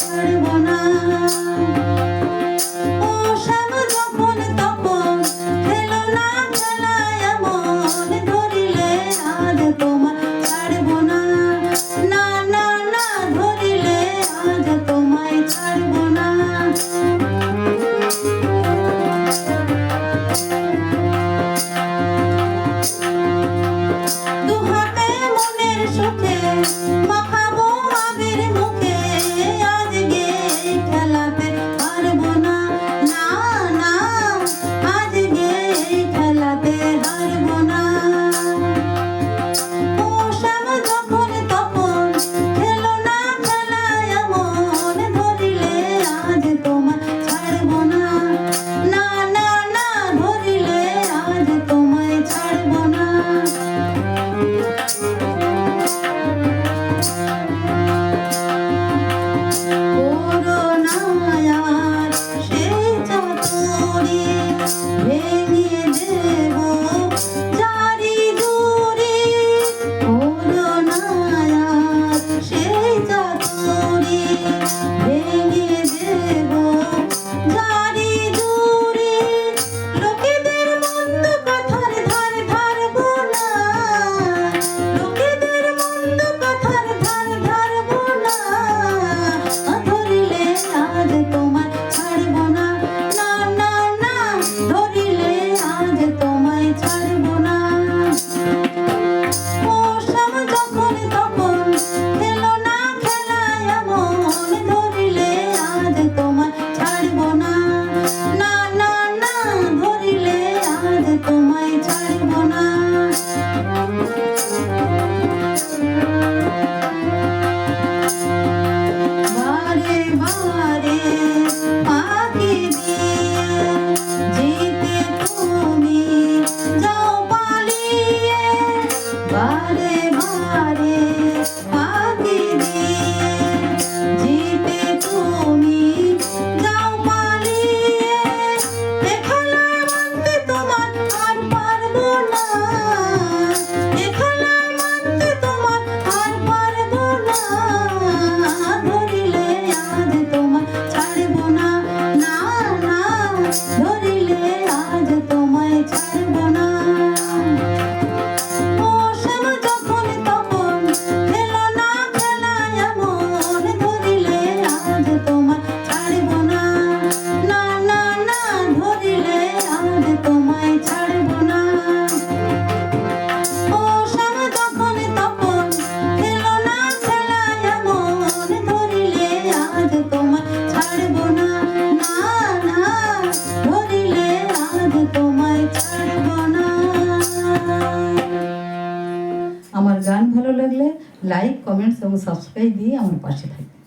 ছাড়ব না। বারে বারে আমার গান ভালো লাগলে লাইক কমেন্টস এবং সাবস্ক্রাইব দিয়ে আমার পাশে থাকবে।